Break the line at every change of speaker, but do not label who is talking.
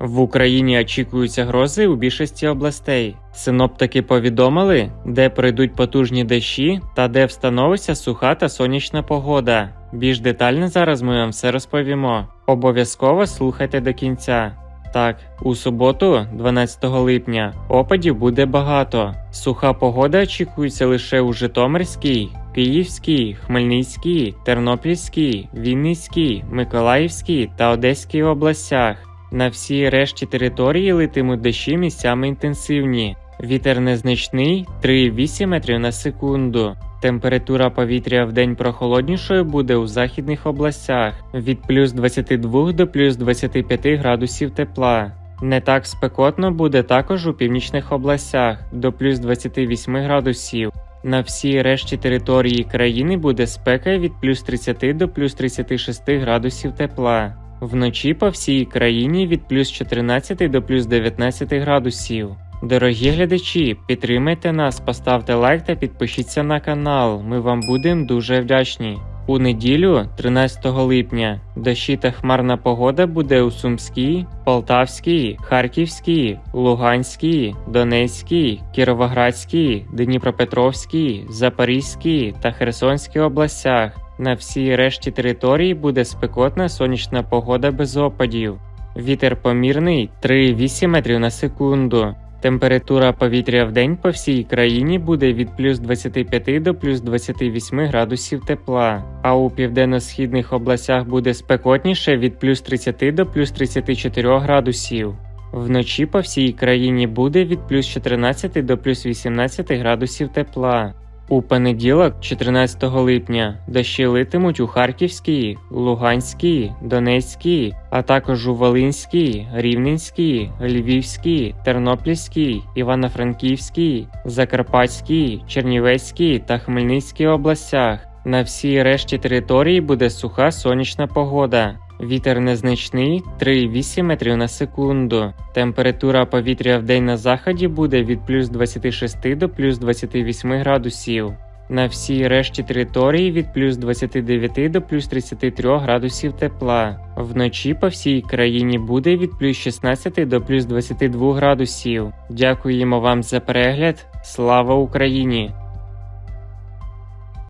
В Україні очікуються грози у більшості областей. Синоптики повідомили, де прийдуть потужні дощі та де встановиться суха та сонячна погода. Більш детально зараз ми вам все розповімо. Обов'язково слухайте до кінця. Так, у суботу, 12 липня, опадів буде багато. Суха погода очікується лише у Житомирській, Київській, Хмельницькій, Тернопільській, Вінницькій, Миколаївській та Одеській областях. На всій решті території литимуть дощі місцями інтенсивні. Вітер незначний 3,8 метрів на секунду. Температура повітря в день прохолоднішою буде у західних областях від плюс 22 до плюс 25 градусів тепла. Не так спекотно буде також у північних областях до плюс 28 градусів. На всій решті території країни буде спека від плюс 30 до плюс 36 градусів тепла. Вночі по всій країні від плюс 14 до плюс 19 градусів. Дорогі глядачі, підтримайте нас, поставте лайк та підпишіться на канал. Ми вам будемо дуже вдячні. У неділю, 13 липня, дощі та хмарна погода буде у Сумській, Полтавській, Харківській, Луганській, Донецькій, Кіровоградській, Дніпропетровській, Запорізькій та Херсонській областях. На всій решті території буде спекотна сонячна погода без опадів. Вітер помірний 3,8 метрів на секунду. Температура повітря в день по всій країні буде від плюс 25 до плюс 28 градусів тепла, а у південно-східних областях буде спекотніше від плюс 30 до плюс 34 градусів. Вночі по всій країні буде від плюс 14 до плюс 18 градусів тепла. У понеділок, 14 липня, дощі литимуть у Харківській, Луганській, Донецькій, а також у Волинській, Рівненській, Львівській, Тернопільській, Івано-Франківській, Закарпатській, Чернівецькій та Хмельницькій областях. На всій решті території буде суха сонячна погода. Вітер незначний 3,8 метрів на секунду. Температура повітря в день на заході буде від плюс 26 до плюс 28 градусів. На всій решті території від плюс 29 до плюс 33 градусів тепла. Вночі по всій країні буде від плюс 16 до плюс 22 градусів. Дякуємо вам за перегляд. Слава Україні!